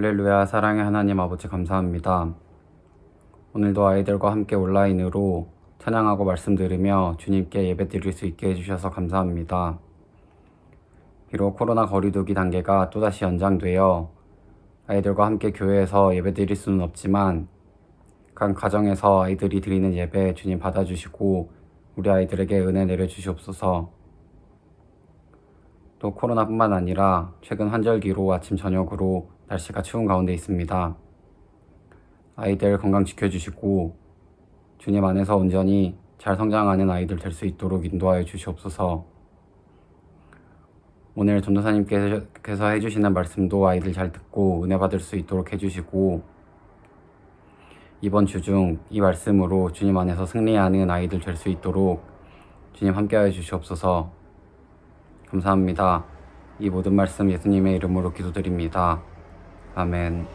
할렐루야 사랑의 하나님 아버지 감사합니다. 오늘도 아이들과 함께 온라인으로 찬양하고 말씀 들으며 주님께 예배 드릴 수 있게 해주셔서 감사합니다. 비록 코로나 거리두기 단계가 또다시 연장되어 아이들과 함께 교회에서 예배 드릴 수는 없지만 각 가정에서 아이들이 드리는 예배 주님 받아주시고 우리 아이들에게 은혜 내려주시옵소서 또 코로나뿐만 아니라 최근 환절기로 아침 저녁으로 날씨가 추운 가운데 있습니다. 아이들 건강 지켜주시고 주님 안에서 온전히 잘 성장하는 아이들 될 수 있도록 인도하여 주시옵소서. 오늘 전도사님께서 해주시는 말씀도 아이들 잘 듣고 은혜 받을 수 있도록 해주시고 이번 주 중 이 말씀으로 주님 안에서 승리하는 아이들 될 수 있도록 주님 함께하여 주시옵소서. 감사합니다. 이 모든 말씀 예수님의 이름으로 기도드립니다. 아멘.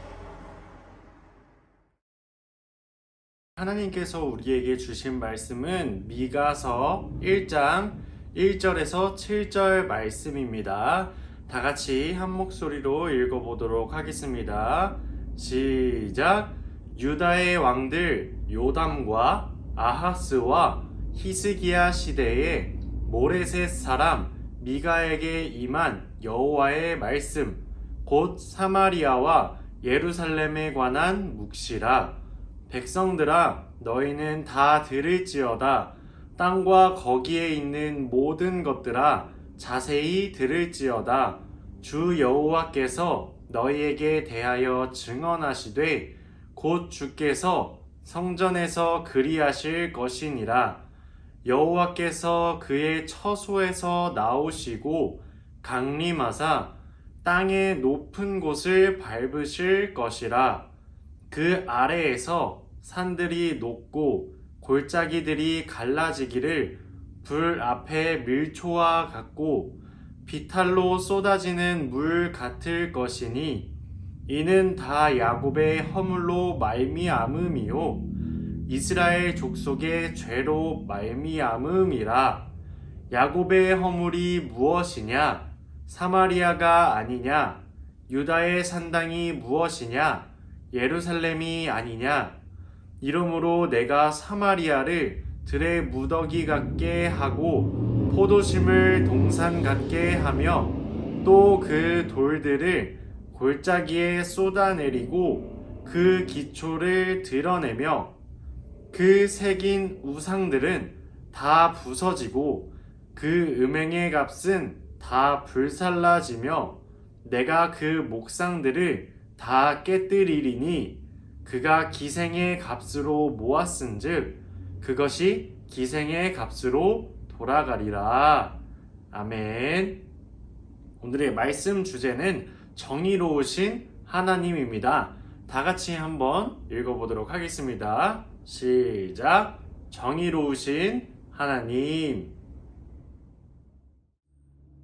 하나님께서 우리에게 주신 말씀은 미가서 1장 1절에서 7절 말씀입니다. 다 같이 한 목소리로 읽어보도록 하겠습니다. 시작. 유다의 왕들 요담과 아하스와 히스기야 시대에 모레셋 사람 미가에게 임한 여호와의 말씀 곧 사마리아와 예루살렘에 관한 묵시라. 백성들아 너희는 다 들을지어다. 땅과 거기에 있는 모든 것들아 자세히 들을지어다. 주 여호와께서 너희에게 대하여 증언하시되 곧 주께서 성전에서 그리하실 것이니라. 여호와께서 그의 처소에서 나오시고 강림하사 땅의 높은 곳을 밟으실 것이라. 그 아래에서 산들이 녹고 골짜기들이 갈라지기를 불 앞에 밀초와 같고 비탈로 쏟아지는 물 같을 것이니 이는 다 야곱의 허물로 말미암음이요. 이스라엘 족속의 죄로 말미암음이라. 야곱의 허물이 무엇이냐 사마리아가 아니냐? 유다의 산당이 무엇이냐? 예루살렘이 아니냐? 이러므로 내가 사마리아를 들의 무더기 같게 하고 포도심을 동산 같게 하며 또 그 돌들을 골짜기에 쏟아내리고 그 기초를 드러내며 그 새긴 우상들은 다 부서지고 그 음행의 값은 다 불살라지며 내가 그 목상들을 다 깨뜨리리니 그가 기생의 값으로 모았은즉 그것이 기생의 값으로 돌아가리라. 아멘. 오늘의 말씀 주제는 정의로우신 하나님입니다. 다 같이 한번 읽어보도록 하겠습니다. 시작. 정의로우신 하나님.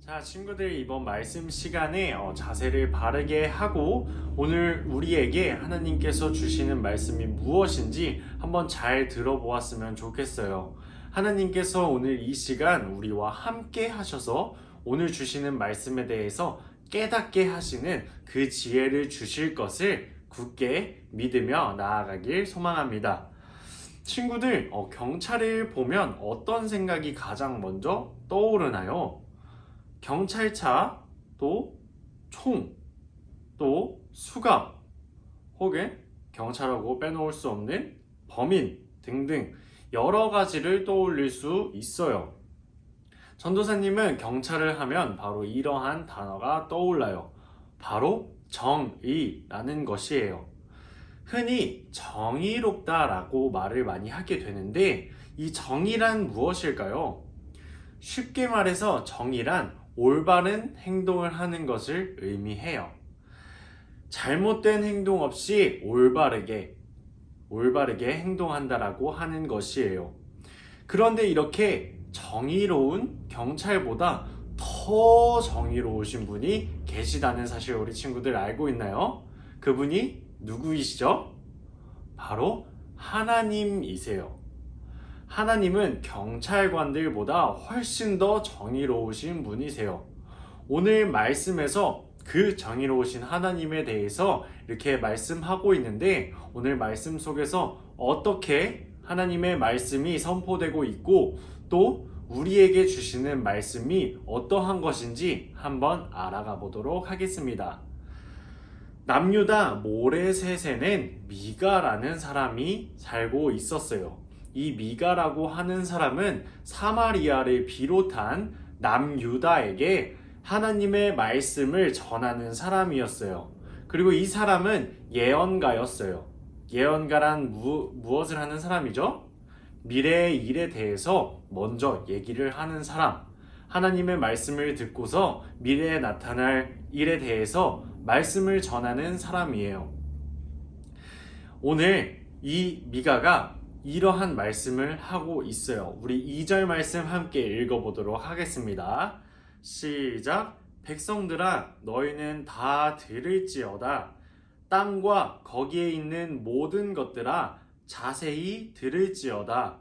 자, 친구들 이번 말씀 시간에 어, 자세를 바르게 하고 오늘 우리에게 하나님께서 주시는 말씀이 무엇인지 한번 잘 들어보았으면 좋겠어요. 하나님께서 오늘 이 시간 우리와 함께 하셔서 오늘 주시는 말씀에 대해서 깨닫게 하시는 그 지혜를 주실 것을 굳게 믿으며 나아가길 소망합니다. 친구들, 어, 경찰을 보면 어떤 생각이 가장 먼저 떠오르나요? 경찰차, 또 총, 또 수갑, 혹은 경찰하고 빼놓을 수 없는 범인 등등 여러 가지를 떠올릴 수 있어요. 전도사님은 경찰을 하면 바로 이러한 단어가 떠올라요. 바로 정의라는 것이에요. 흔히 정의롭다라고 말을 많이 하게 되는데 이 정의란 무엇일까요? 쉽게 말해서 정의란 올바른 행동을 하는 것을 의미해요. 잘못된 행동 없이 올바르게, 올바르게 행동한다라고 하는 것이에요. 그런데 이렇게 정의로운 경찰보다 더 정의로우신 분이 계시다는 사실 우리 친구들 알고 있나요? 그분이 누구이시죠? 바로 하나님이세요. 하나님은 경찰관들보다 훨씬 더 정의로우신 분이세요. 오늘 말씀에서 그 정의로우신 하나님에 대해서 이렇게 말씀하고 있는데 오늘 말씀 속에서 어떻게 하나님의 말씀이 선포되고 있고 또 우리에게 주시는 말씀이 어떠한 것인지 한번 알아가 보도록 하겠습니다. 남유다 모레셋에는 미가라는 사람이 살고 있었어요. 이 미가라고 하는 사람은 사마리아를 비롯한 남유다에게 하나님의 말씀을 전하는 사람이었어요. 그리고 이 사람은 예언가였어요. 예언가란 무, 무엇을 하는 사람이죠? 미래의 일에 대해서 먼저 얘기를 하는 사람. 하나님의 말씀을 듣고서 미래에 나타날 일에 대해서 말씀을 전하는 사람이에요. 오늘 이 미가가 이러한 말씀을 하고 있어요. 우리 2절 말씀 함께 읽어보도록 하겠습니다. 시작. 백성들아, 너희는 다 들을지어다. 땅과 거기에 있는 모든 것들아, 자세히 들을지어다.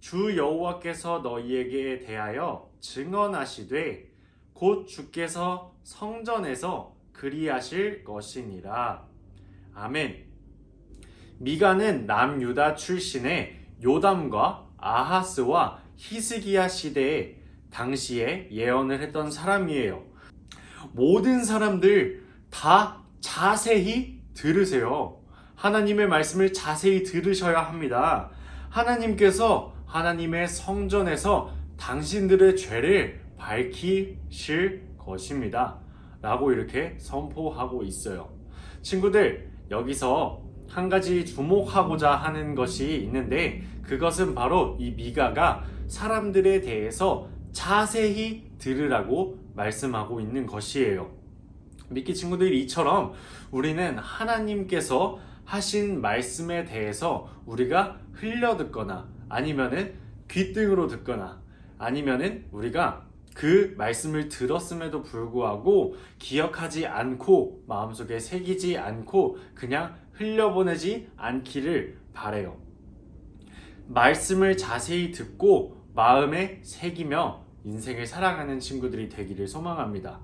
주 여호와께서 너희에게 대하여 증언하시되 곧 주께서 성전에서 그리하실 것이니라. 아멘. 미가는 남유다 출신의 요담과 아하스와 히스기야 시대에 당시에 예언을 했던 사람이에요. 모든 사람들 다 자세히 들으세요. 하나님의 말씀을 자세히 들으셔야 합니다. 하나님께서 하나님의 성전에서 당신들의 죄를 밝히실 것입니다. 라고 이렇게 선포하고 있어요. 친구들, 여기서 한 가지 주목하고자 하는 것이 있는데 그것은 바로 이 미가가 사람들에 대해서 자세히 들으라고 말씀하고 있는 것이에요. 미끼 친구들 이처럼 우리는 하나님께서 하신 말씀에 대해서 우리가 흘려 듣거나 아니면은 귀등으로 듣거나 아니면은 우리가 그 말씀을 들었음에도 불구하고 기억하지 않고 마음속에 새기지 않고 그냥 흘려보내지 않기를 바래요. 말씀을 자세히 듣고 마음에 새기며 인생을 살아가는 친구들이 되기를 소망합니다.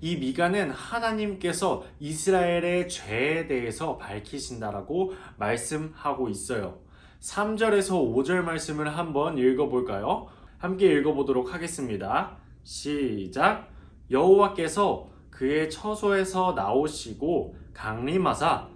이 미가는 하나님께서 이스라엘의 죄에 대해서 밝히신다라고 말씀하고 있어요. 3절에서 5절 말씀을 한번 읽어볼까요? 함께 읽어보도록 하겠습니다. 시작. 여호와께서 그의 처소에서 나오시고 강림하사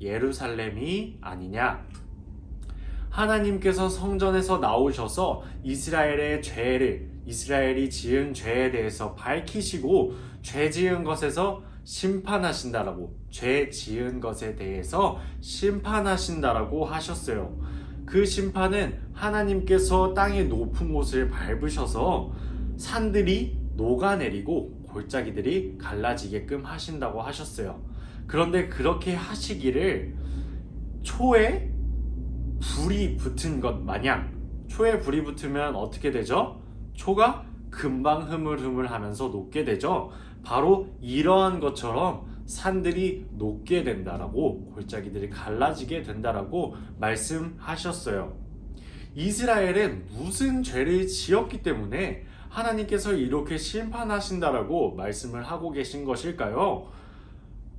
예루살렘이 아니냐 하나님께서 성전에서 나오셔서 이스라엘의 죄를 이스라엘이 지은 죄에 대해서 밝히시고 죄 지은 것에서 심판하신다라고 죄 지은 것에 대해서 심판하신다라고 하셨어요. 그 심판은 하나님께서 땅의 높은 곳을 밟으셔서 산들이 녹아내리고 골짜기들이 갈라지게끔 하신다고 하셨어요. 그런데 그렇게 하시기를 초에 불이 붙은 것 마냥 초에 불이 붙으면 어떻게 되죠? 초가 금방 흐물흐물 하면서 녹게 되죠. 바로 이러한 것처럼 산들이 녹게 된다라고 골짜기들이 갈라지게 된다라고 말씀하셨어요. 이스라엘은 무슨 죄를 지었기 때문에 하나님께서 이렇게 심판하신다라고 말씀을 하고 계신 것일까요?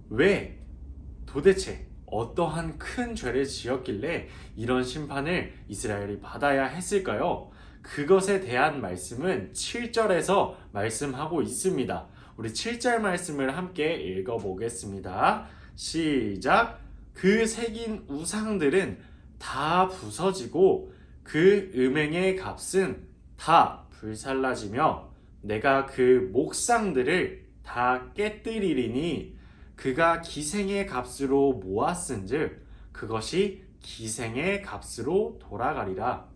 왜 도대체 어떠한 큰 죄를 지었길래 이런 심판을 이스라엘이 받아야 했을까요? 그것에 대한 말씀은 7절에서 말씀하고 있습니다. 우리 7절 말씀을 함께 읽어보겠습니다. 시작. 그 새긴 우상들은 다 부서지고 그 음행의 값은 다 불살라지며 내가 그 목상들을 다 깨뜨리리니 그가 기생의 값으로 모았은즉 그것이 기생의 값으로 돌아가리라.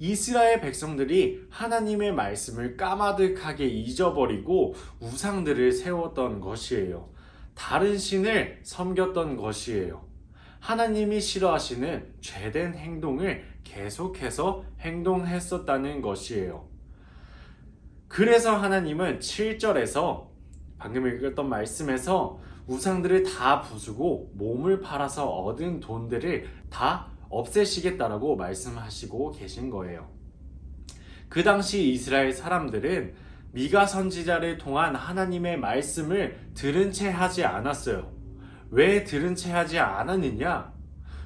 이스라엘 백성들이 하나님의 말씀을 까마득하게 잊어버리고 우상들을 세웠던 것이에요. 다른 신을 섬겼던 것이에요. 하나님이 싫어하시는 죄된 행동을 계속해서 행동했었다는 것이에요. 그래서 하나님은 7절에서 방금 읽었던 말씀에서 우상들을 다 부수고 몸을 팔아서 얻은 돈들을 다 없애시겠다라고 말씀하시고 계신 거예요. 그 당시 이스라엘 사람들은 미가 선지자를 통한 하나님의 말씀을 들은 채 하지 않았어요. 왜 들은 채 하지 않았느냐?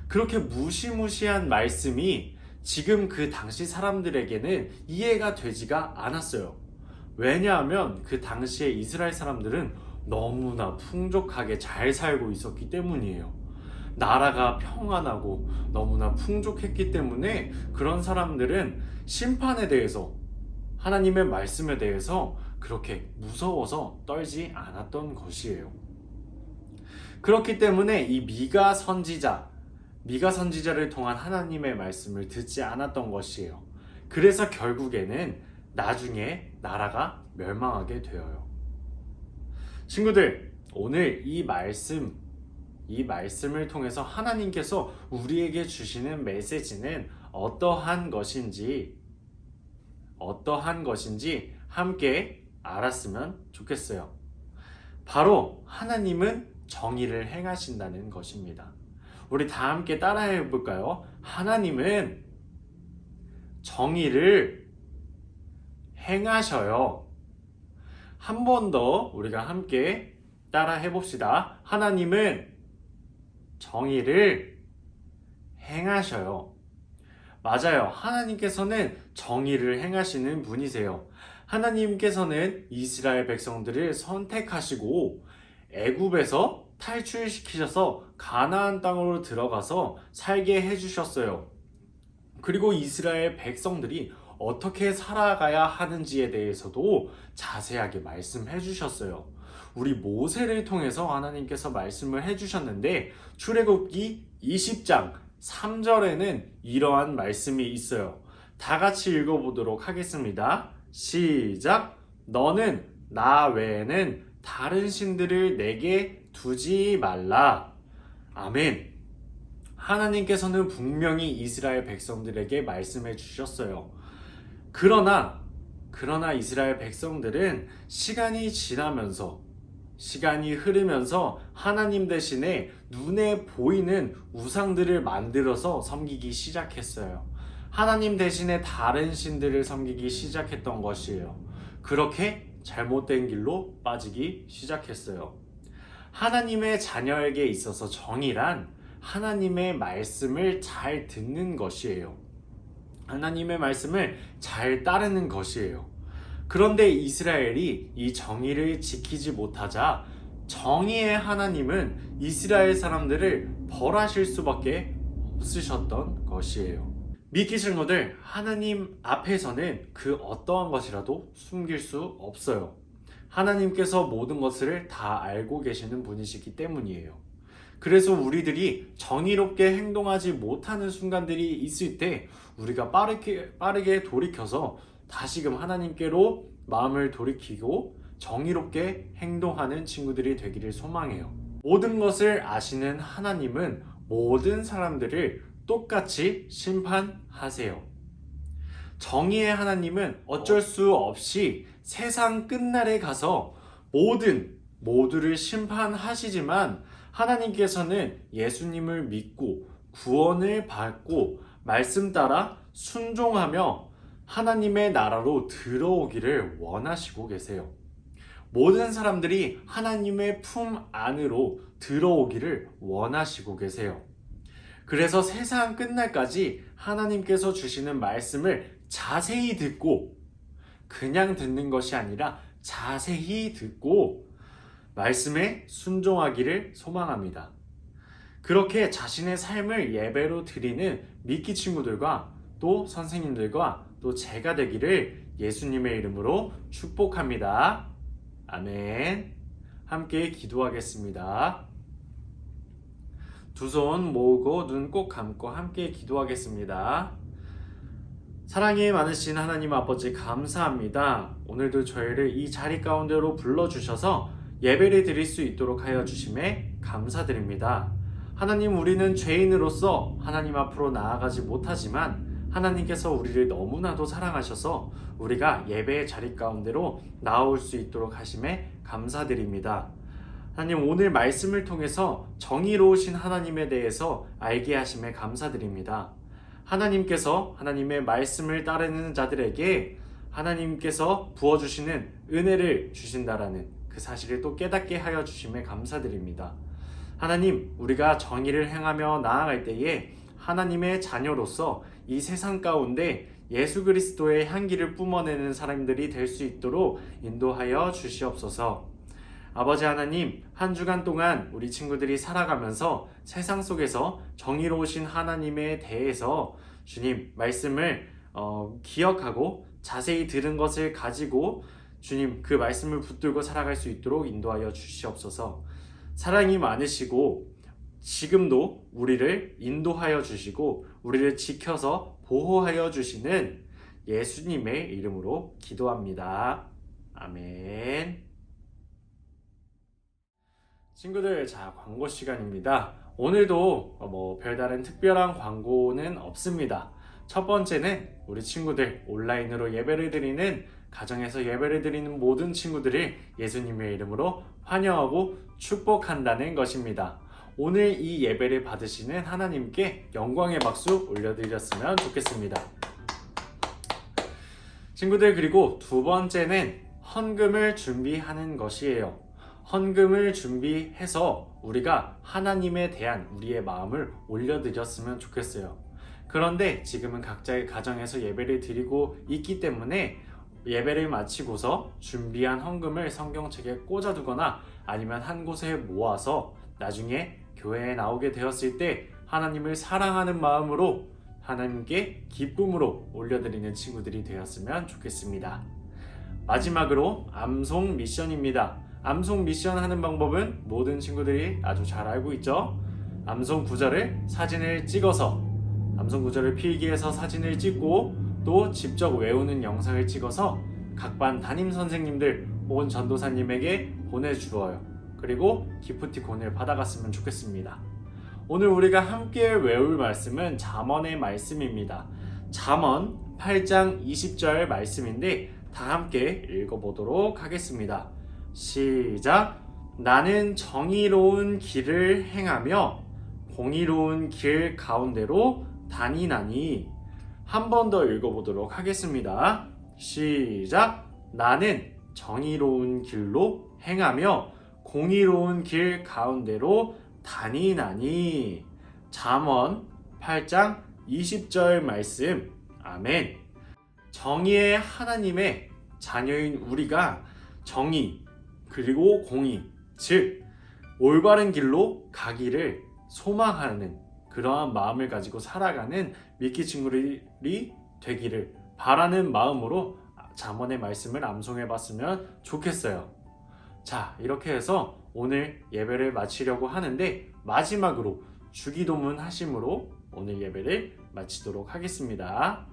그렇게 무시무시한 말씀이 지금 그 당시 사람들에게는 이해가 되지가 않았어요. 왜냐하면 그 당시에 이스라엘 사람들은 너무나 풍족하게 잘 살고 있었기 때문이에요. 나라가 평안하고 너무나 풍족했기 때문에 그런 사람들은 심판에 대해서 하나님의 말씀에 대해서 그렇게 무서워서 떨지 않았던 것이에요. 그렇기 때문에 이 미가 선지자, 미가 선지자를 통한 하나님의 말씀을 듣지 않았던 것이에요. 그래서 결국에는 나중에 나라가 멸망하게 되어요. 친구들, 오늘 이 말씀, 이 말씀을 통해서 하나님께서 우리에게 주시는 메시지는 어떠한 것인지, 어떠한 것인지 함께 알았으면 좋겠어요. 바로 하나님은 정의를 행하신다는 것입니다. 우리 다 함께 따라해 볼까요? 하나님은 정의를 행하셔요. 한 번 더 우리가 함께 따라 해봅시다. 하나님은 정의를 행하셔요. 맞아요. 하나님께서는 정의를 행하시는 분이세요. 하나님께서는 이스라엘 백성들을 선택하시고 애굽에서 탈출시키셔서 가나안 땅으로 들어가서 살게 해주셨어요. 그리고 이스라엘 백성들이 어떻게 살아가야 하는지에 대해서도 자세하게 말씀해 주셨어요. 우리 모세를 통해서 하나님께서 말씀을 해 주셨는데 출애굽기 20장 3절에는 이러한 말씀이 있어요. 다 같이 읽어 보도록 하겠습니다. 시작. 너는 나 외에는 다른 신들을 내게 두지 말라. 아멘. 하나님께서는 분명히 이스라엘 백성들에게 말씀해 주셨어요. 그러나, 그러나 이스라엘 백성들은 시간이 지나면서, 시간이 흐르면서 하나님 대신에 눈에 보이는 우상들을 만들어서 섬기기 시작했어요. 하나님 대신에 다른 신들을 섬기기 시작했던 것이에요. 그렇게 잘못된 길로 빠지기 시작했어요. 하나님의 자녀에게 있어서 정의란 하나님의 말씀을 잘 듣는 것이에요. 하나님의 말씀을 잘 따르는 것이에요. 그런데 이스라엘이 이 정의를 지키지 못하자 정의의 하나님은 이스라엘 사람들을 벌하실 수밖에 없으셨던 것이에요. 믿기 친구들, 하나님 앞에서는 그 어떠한 것이라도 숨길 수 없어요. 하나님께서 모든 것을 다 알고 계시는 분이시기 때문이에요. 그래서 우리들이 정의롭게 행동하지 못하는 순간들이 있을 때 우리가 빠르게, 빠르게 돌이켜서 다시금 하나님께로 마음을 돌이키고 정의롭게 행동하는 친구들이 되기를 소망해요. 모든 것을 아시는 하나님은 모든 사람들을 똑같이 심판하세요. 정의의 하나님은 어쩔 수 없이 세상 끝날에 가서 모든 모두를 심판하시지만 하나님께서는 예수님을 믿고 구원을 받고 말씀 따라 순종하며 하나님의 나라로 들어오기를 원하시고 계세요. 모든 사람들이 하나님의 품 안으로 들어오기를 원하시고 계세요. 그래서 세상 끝날까지 하나님께서 주시는 말씀을 자세히 듣고 그냥 듣는 것이 아니라 자세히 듣고 말씀에 순종하기를 소망합니다. 그렇게 자신의 삶을 예배로 드리는 미끼 친구들과 또 선생님들과 또 제가 되기를 예수님의 이름으로 축복합니다. 아멘. 함께 기도하겠습니다. 두 손 모으고 눈 꼭 감고 함께 기도하겠습니다. 사랑이 많으신 하나님 아버지 감사합니다. 오늘도 저희를 이 자리 가운데로 불러주셔서 예배를 드릴 수 있도록 하여 주심에 감사드립니다. 하나님 우리는 죄인으로서 하나님 앞으로 나아가지 못하지만 하나님께서 우리를 너무나도 사랑하셔서 우리가 예배의 자리 가운데로 나올 수 있도록 하심에 감사드립니다. 하나님 오늘 말씀을 통해서 정의로우신 하나님에 대해서 알게 하심에 감사드립니다. 하나님께서 하나님의 말씀을 따르는 자들에게 하나님께서 부어주시는 은혜를 주신다라는 그 사실을 또 깨닫게 하여 주심에 감사드립니다. 하나님, 우리가 정의를 행하며 나아갈 때에 하나님의 자녀로서 이 세상 가운데 예수 그리스도의 향기를 뿜어내는 사람들이 될 수 있도록 인도하여 주시옵소서. 아버지 하나님, 한 주간 동안 우리 친구들이 살아가면서 세상 속에서 정의로우신 하나님에 대해서 주님 말씀을 어, 기억하고 자세히 들은 것을 가지고 주님 그 말씀을 붙들고 살아갈 수 있도록 인도하여 주시옵소서. 사랑이 많으시고 지금도 우리를 인도하여 주시고 우리를 지켜서 보호하여 주시는 예수님의 이름으로 기도합니다. 아멘. 친구들, 자, 광고 시간입니다. 오늘도 뭐 별다른 특별한 광고는 없습니다. 첫 번째는 우리 친구들 온라인으로 예배를 드리는 가정에서 예배를 드리는 모든 친구들을 예수님의 이름으로 환영하고 축복한다는 것입니다. 오늘 이 예배를 받으시는 하나님께 영광의 박수 올려드렸으면 좋겠습니다. 친구들 그리고 두 번째는 헌금을 준비하는 것이에요. 헌금을 준비해서 우리가 하나님에 대한 우리의 마음을 올려드렸으면 좋겠어요. 그런데 지금은 각자의 가정에서 예배를 드리고 있기 때문에 예배를 마치고서 준비한 헌금을 성경책에 꽂아두거나 아니면 한 곳에 모아서 나중에 교회에 나오게 되었을 때 하나님을 사랑하는 마음으로 하나님께 기쁨으로 올려드리는 친구들이 되었으면 좋겠습니다. 마지막으로 암송 미션입니다. 암송 미션 하는 방법은 모든 친구들이 아주 잘 알고 있죠. 암송 구절을 사진을 찍어서 암송 구절을 필기해서 사진을 찍고 또 직접 외우는 영상을 찍어서 각반 담임 선생님들 혹은 전도사님에게 보내주어요. 그리고 기프티콘을 받아갔으면 좋겠습니다. 오늘 우리가 함께 외울 말씀은 잠언의 말씀입니다. 잠언 8장 20절 말씀인데 다 함께 읽어보도록 하겠습니다. 시작. 나는 정의로운 길을 행하며 공의로운 길 가운데로 다니나니 한 번 더 읽어보도록 하겠습니다. 시작. 나는 정의로운 길로 행하며 공의로운 길 가운데로 다니나니. 잠언 8장 20절 말씀. 아멘. 정의의 하나님의 자녀인 우리가 정의 그리고 공의 즉 올바른 길로 가기를 소망하는 그러한 마음을 가지고 살아가는 미키 친구들이 되기를 바라는 마음으로 잠언의 말씀을 암송해 봤으면 좋겠어요. 자, 이렇게 해서 오늘 예배를 마치려고 하는데 마지막으로 주기도문 하심으로 오늘 예배를 마치도록 하겠습니다.